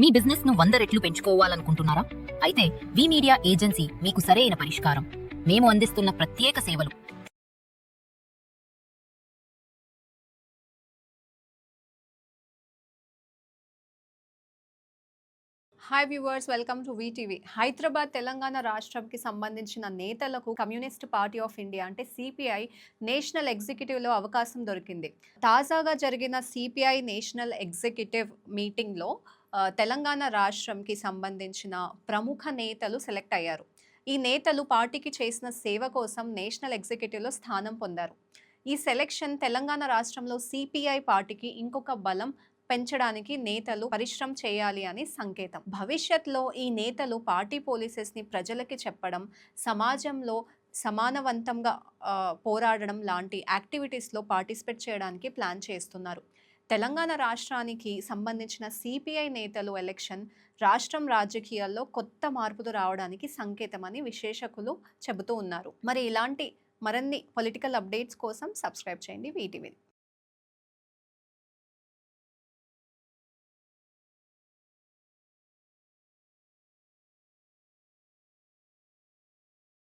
మీ బిజినెస్ను వంద రెట్లు పెంచుకోవాలనుకుంటున్నారా? అయితే వి మీడియా ఏజెన్సీ మీకు సరైన పరిష్కారం. మేము అందిస్తున్న ప్రత్యేక సేవలు. Hi viewers welcome to VTV Hyderabad Telangana రాష్ట్రంకి సంబంధించిన నేతలకు కమ్యూనిస్ట్ పార్టీ ఆఫ్ ఇండియా అంటే సిపిఐ నేషనల్ ఎగ్జిక్యూటివ్లో అవకాశం దొరికింది. తాజాగా జరిగిన సిపిఐ నేషనల్ ఎగ్జిక్యూటివ్ మీటింగ్లో తెలంగాణ రాష్ట్రంకి సంబంధించిన ప్రముఖ నేతలు సెలెక్ట్ అయ్యారు. ఈ నేతలు పార్టీకి చేసిన సేవ కోసం నేషనల్ ఎగ్జిక్యూటివ్లో స్థానం పొందారు. ఈ సెలెక్షన్ తెలంగాణ రాష్ట్రంలో సిపిఐ పార్టీకి ఇంకొక బలం పెంచడానికి నేతలు పరిశ్రమ చేయాలి అని సంకేతం. భవిష్యత్తులో ఈ నేతలు పార్టీ పోలీసెస్ని ప్రజలకి చెప్పడం సమాజంలో సమానవంతంగా పోరాడడం లాంటి యాక్టివిటీస్లో పార్టిసిపేట్ చేయడానికి ప్లాన్ చేస్తున్నారు. తెలంగాణ రాష్ట్రానికి సంబంధించిన సిపిఐ నేతలు ఎలక్షన్ రాష్ట్రం రాజకీయాల్లో కొత్త మార్పులు రావడానికి సంకేతమని విశేషకులు చెబుతూ ఉన్నారు. మరి ఇలాంటి మరిన్ని పొలిటికల్ అప్డేట్స్ కోసం సబ్స్క్రైబ్ చేయండి వీటివి